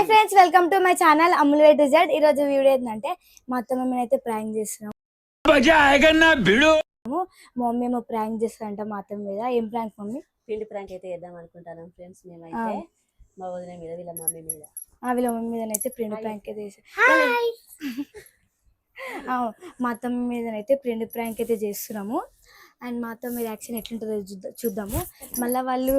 Hi friends welcome to my channel Ammul we decided ఈ రోజు video ఏంటంటే మా అత్తమ్మ అయితే ప్రాంక్ చేస్తున్నాం. మమ్మీ ఏమో ప్రాంక్ చేస్తారంట మా అత్త మీద. ఏం ప్రాంక్ మమ్మీ? పిండి ప్రాంక్ అయితే చేద్దాం అనుకుంటాను ఫ్రెండ్స్ మేమైతే. మా వదిన మీద వీళ్ళ మమ్మీ మీద. వీళ్ళ మమ్మీ మీద అయితే పిండి ప్రాంక్ అయితే చేసాం మా అత్తమ్మ మీదనైతే పిండి ప్రాంక్ అయితే చేస్తున్నాము. అండ్ మా అత్త మీద యాక్షన్ ఎట్లుంటుందో చూద్దాము. మళ్ళీ వాళ్ళు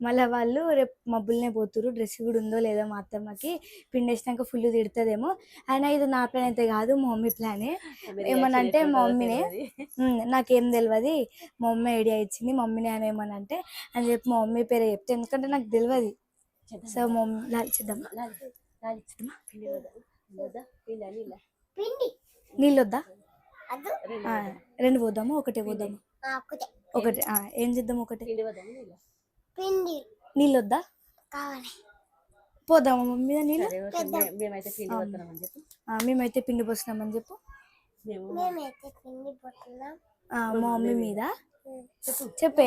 మళ్ళీ వాళ్ళు రేపు మబ్బులనే పోతురు డ్రెస్ కూడా ఉందో లేదో మా అత్తమ్మకి పిండి వేసినాక ఫుల్ తిడుతుందేమో. అయినా ఇది నా ప్లాన్ అయితే కాదు మా మమ్మీ ప్లానే అంటే reaction మా మమ్మీనే నాకేం తెలియదు మా మమ్మీ ఐడియా ఇచ్చింది మమ్మీని అని ఏమనంటే అని చెప్పి మా మమ్మీ పేరే చెప్తే ఎందుకంటే నాకు తెలియదు. సో మా మమ్మీ లాలి చేద్దాం. లాలి, లాలి, పిండి వద్దా? వద్దా? పిండా, నీళ్ళా? వద్దా? రెండు పోద్దాము ఒకటే పోద్దాము ఒకటే. ఏం చేద్దాం ఒకటి? నీళ్ళా? పిండి. నీళ్ళు వద్దా కావాలి. పోదామా మమ్మీ మీద నీళ్ళు? మేమైతే పిండి వస్తున్నామని చెప్పి. ఆ, మేమైతే పిండి పోస్తున్నామని చెప్పు. మేము మేమైతే పిండి పోతున్నాం. ఆ, మా మమ్మీ మీద? చెప్పే.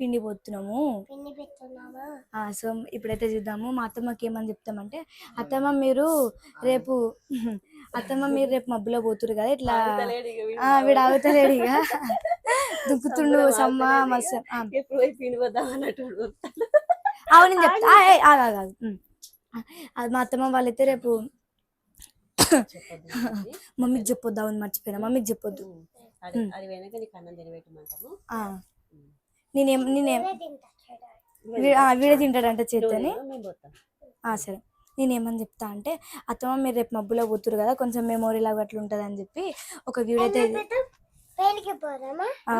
పిండి పోతున్నాము. పిండి పెట్టున్నాము? ఆ, సో ఇప్పుడైతే చూద్దాము. మా అత్తమ్మకి ఏమని చెప్తామంటే అత్తమ్మ మీరు రేపు అత్తమ్మ మీరు రేపు మబ్బులో పోతురు కదా ఇట్లా ఆగుతలేడు ఇక వీడు. ఆ, వీడు ఆగుతలేడు ఇక. దుక్కుతుండు సమ్మ మస్తు ఎప్పుడు పోయి పిండి వద్దాం అన్నట్టు. అవును చెప్తా. అది మా అత్తమ్మ వాళ్ళైతే రేపు. మమ్మీకి చెప్పొద్దు అవును మర్చిపోయినా. మమ్మీకి చెప్పొద్దు. అది నీకు అన్నం తినబెట్టమంటాము. నేనేం నేనేం వీడే తింటాడంట ఆ, సరే. నేనేమని చెప్తా అంటే అత్తమ్మ మీరు రేపు మబ్బులో పోతురు కదా కొంచెం మెమోరీ లాగా అట్లా ఉంటుంది అని చెప్పి ఒక వీడియో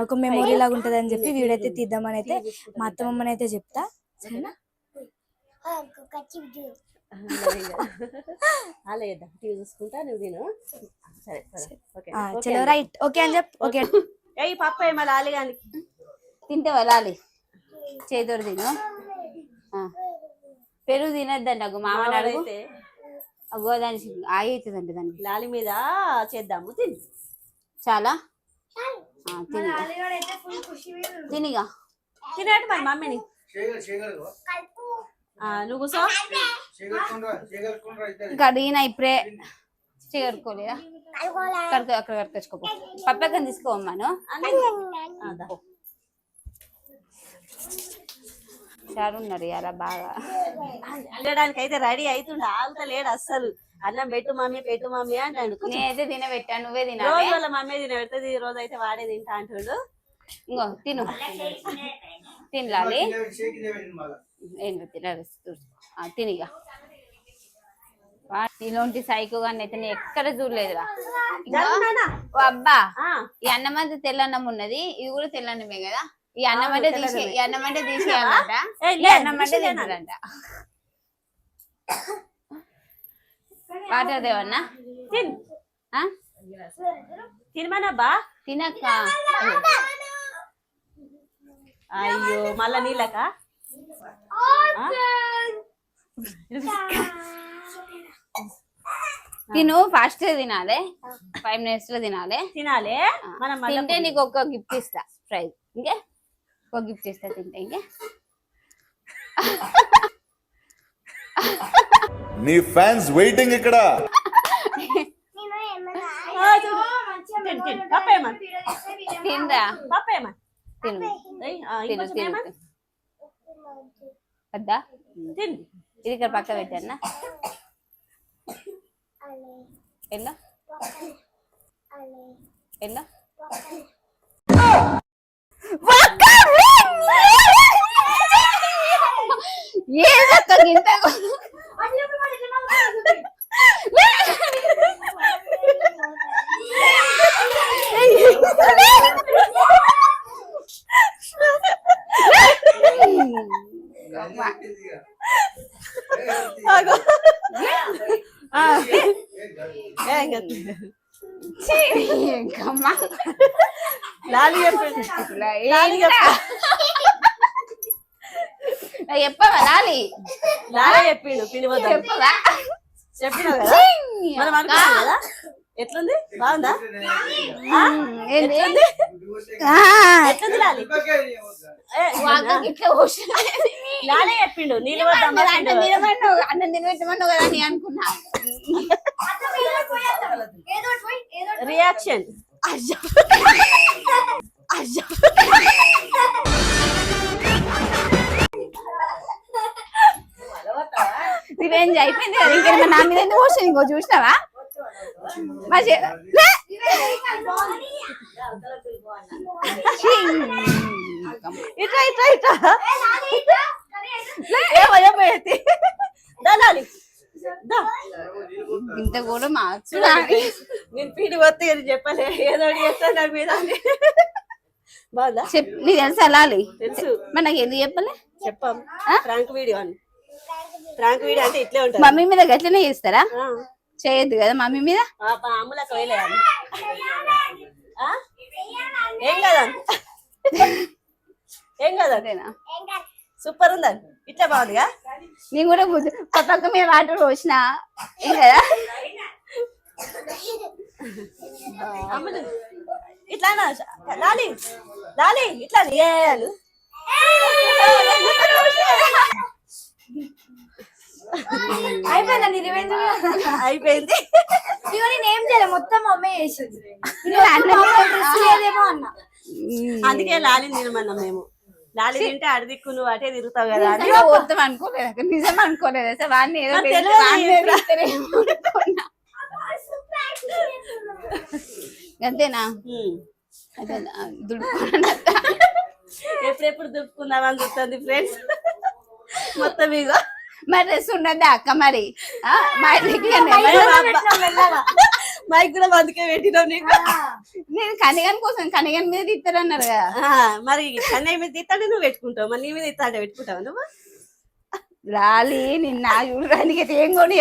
ఒక మెమోరీ లాగా ఉంటుంది అని చెప్పి వీడియో అయితే తీద్దామని అయితే మా అత్తమ్మని అయితే చెప్తా. సరేనా? చలో. రైట్. ఓకే అని చెప్పు. ఓకే. ఏయ్ పప్పు ఏమో లాలి కానీ తింటే వెళ్ళాలి చేదోడు తిను. ఆ. పెరుగు తినద్దండి అగ్గు మామని అడుగు. అయితే అగ్గో దానికి ఆగి అవుతుందండి దానికి. లాలి మీద చేద్దాము తిని. చాలా? తినిగా. తినేట్టు మరి మమ్మీని. నువ్వు కూసో. ఇంకా దీని కడిగిన ఇప్పుడే చేరుకోలేదా కడుకు అక్కడ కడుకొచ్చుకోపో పప్పకం తీసుకోవమ్మాను ఆ, ఉన్నారు ఇలా బాగా. వెళ్ళడానికి అయితే రెడీ అవుతుండే ఆగుతా లేడు అస్సలు. అన్నం పెట్టు మమ్మీ పెట్టు మమ్మీ అంటాడు నేనైతే తినబెట్టా నువ్వే తినాలి. రోజు వాళ్ళ మమ్మీ తిన పెడుతుంది ఈ రోజు అయితే వాడే తింటా అంటాడు. ఇంకో తిను. తినాలి ఏంటో తినాలి తినిగా ఇలాంటి సైకో గాని అయితే నేను ఎక్కడ చూడలేదురా. అబ్బా ఆ, ఈ అన్నం అంతా తెల్లన్నం ఉన్నది ఇది కూడా తెల్లన్నమే కదా? ఈ అన్నం అంటే తీసి ఈ అన్నం అంటే తీసేయాలంట. ఈ అన్నం అంటే. వాటర్ దేవన్నా తిన్? తినమనబ్బా తినక్క. అయ్యో మళ్ళా నీళ్ళక? తిను ఫాస్ట్ తినాలే. ఫైవ్ మినిట్స్లో తినాలే? తినాలి మనం తింటే నీకు ఒక గిఫ్ట్ ఇస్తా ప్రైజ్. ఇంకే? ఒక గిఫ్ట్ ఇస్తా తింటే ఇంకే? నీ ఫ్యాన్స్ వెయిటింగ్ ఇక్కడ? వద్దా. ఇది ఇక్కడ పక్క పెట్టానా అలే ఎలా అలే ఎలా ఏదక్క గింత ఆగు. ఆ, ఏ, ఇంకా ఇంకమ్మా లాలి చెప్పిండు. ఇలా లాలి ఏంట్రా? నాకు చెప్పవా లాలి లాలి చెప్పిండు పిండి వద్దని. చెప్పవా? చెప్పినావు కదా? మనం అనుకున్నాం కదా? ఎట్లుంది? బాగుందా? లాలి? చెప్పిండు నీళ్ళు అన్నం తినబెట్టమన్నావు కదా అని అనుకున్నా. రియాక్షన్ రివెంజ్ అయిపోయింది కదా ఇంకేమైనా నా మీద ఎందుకు పోషన్ ఇంకో చూసినావా? మా చే- లే! ఛీ! ఇట్లా ఇట్లా ఇట్లా. ఏమో ఇంత కూడా మార్క్స్ నేను పీడి వస్తే చెప్పలే. ఏదో చెప్తా నా మీద. బాగుందా? చెప్ నీకు తెలుసా లాలి? తెలుసు. మరి నాకు ఎందుకు చెప్పలే? చెప్పాం. ప్రాంక్ వీడియో అని. ప్రాంక్ వీడియో అంటే ఇట్లే ఉంటుంది. మమ్మీ మీద గట్లనే చేస్తారా. చేయొద్దు కదా మమ్మీ మీద? అమ్ములకు వేయలేదు? ఏం కదా ఏం కదా సూపర్ ఉందని ఇట్లా బాగుందిగా? నేను కూడా బుద్ధి పక్క మీద వాటర్ పోసిన ఇట్లా. లాలి లాలి ఇట్లా ఏయాలు అయిపోయిందండి రివెంజ్ అయిపోయింది. నేను ఏం చేయలేదు మొత్తం మమ్మీ చేసింది. అన్న అందుకే లాలి తినమన్నాం మేము. లాలి తింటే అడిదిక్కు నువ్వు అటే తిరుగుతావు కదా అని. పోతాం అనుకోలేదు నిజం అనుకోలేదు. అసలు వాడిని ఏదో. అంతేనా దుడుకున్నట్ట ఎప్పుడెప్పుడు దుప్పుకుందామని చూస్తుంది ఫ్రెండ్స్ మొత్తం ఇక మరి డ్రెస్ ఉండద్దా అక్క మరి? మా ఇంటికి మైక్ కూడా అందుకే పెట్టినాం నీకు. నేను కనిగన్ కోసం కనిగన్ మీద తిత్తారన్నారు కదా. మరి కన్నయ్య మీద తీస్తాడే నువ్వు పెట్టుకుంటావు. మరి నీ మీద తీస్తాడే పెట్టుకుంటావు నువ్వు? రాలి నిన్న చూడడానికి ఏం కొని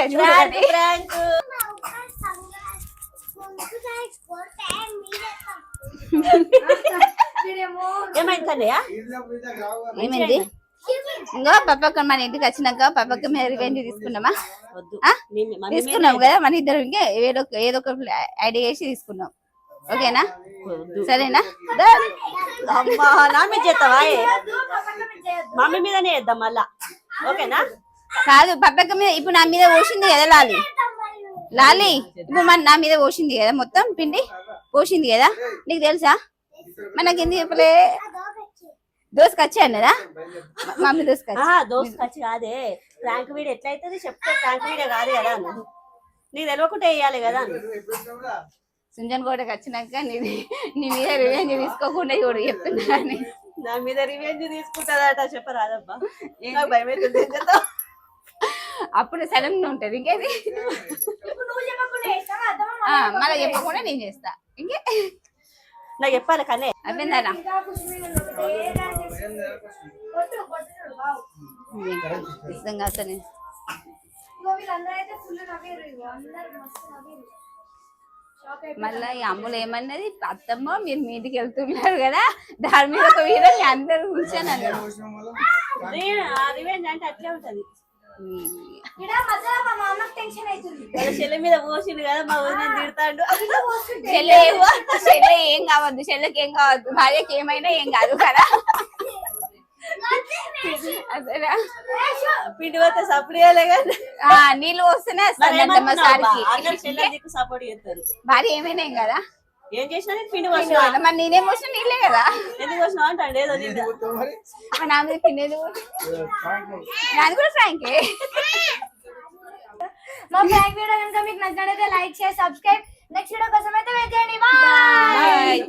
ఏమైంది ఇంకో పప్పక్క మన ఇంటికి వచ్చినాక పప్పక్క మీద రివెంజ్ తీసుకున్నామా తీసుకున్నాం కదా మన ఇద్దరు ఇంకా ఏదో ఒక- ఏదో ఒక ఐడియా చేసి తీసుకున్నాం. ఓకేనా? సరేనా? చేస్తావా? మమ్మీ మీదనే వేద్దాం మళ్ళా. ఓకేనా? కాదు పప్పక్క మీద ఇప్పుడు నా మీద పోసింది కదా లాలి. లాలి ఇప్పుడు మన నా మీద పోసింది కదా మొత్తం పిండి? పోసింది కదా? నీకు తెలుసా? మనకి ఎందుకు చెప్పలే? దోసుకొచ్చి అన్నదా మమ్మీ దోసుకొచ్చి. ఖర్చు కాదే. ప్రాంక్ వీడియో ఎట్లయితుంది చెప్తే ప్రాంక్ వీడియో కాదు కదా నీకు తెలియకుండా వేయాలి కదా సుంజన్ కోటకి వచ్చినాక నీ నీ మీద రివెంజ్ తీసుకోకుండా కూడా చెప్తున్నా. నా మీద రివెంజ్ తీసుకుంటుందట చెప్పరాదబ్బా. నాకు భయం అవుతుంది? అప్పుడు సడన్గా ఉంటది ఇంకేది? మళ్ళీ చెప్పకుండా నేను చేస్తా. ఇంకే? నాకు చెప్పాలి కనే. అయిపోయిందా అసలు మళ్ళా ఈ అమ్ములు ఏమన్నది? అత్తమ్మ మీరు మీ ఇంటికి వెళ్తున్నారు కదా. దాని మీద ఒక వీడియో అందరూ కూర్చొని అన్నారు. రివెంజ్ అంటే అట్లే ఉంటది. చెల్లి మీద పోసిండు కదా మా ఊరిని తిడతాడు. చెల్లె చెల్లె ఏం కావద్దు చెల్లెకి ఏం కావద్దు భార్యకి ఏమైనా ఏం కాదు కదా. అసలు పిండి పోతే సప్పుడు చేయలే కానీ ఆ, నీళ్ళు వస్తేనే సపోర్ట్ చేస్తారు. భార్య ఏమైనా ఏం కదా? ఏం చేసినా నేను పిండి నీళ్ళు పోసిన. మరి నేనేం పోసిన? నీళ్ళే కదా. ఎందుకు వచ్చినావు అంటాడు ఏదో మరి? నా మీద తినేది నాది కూడా ఫ్రాంకే. మా బ్లాగ్ వీడియో కనుక మీకు నచ్చినట్లయితే like share subscribe. Next video కోసం అయితే వెయిట్ చేయండి. బాయ్.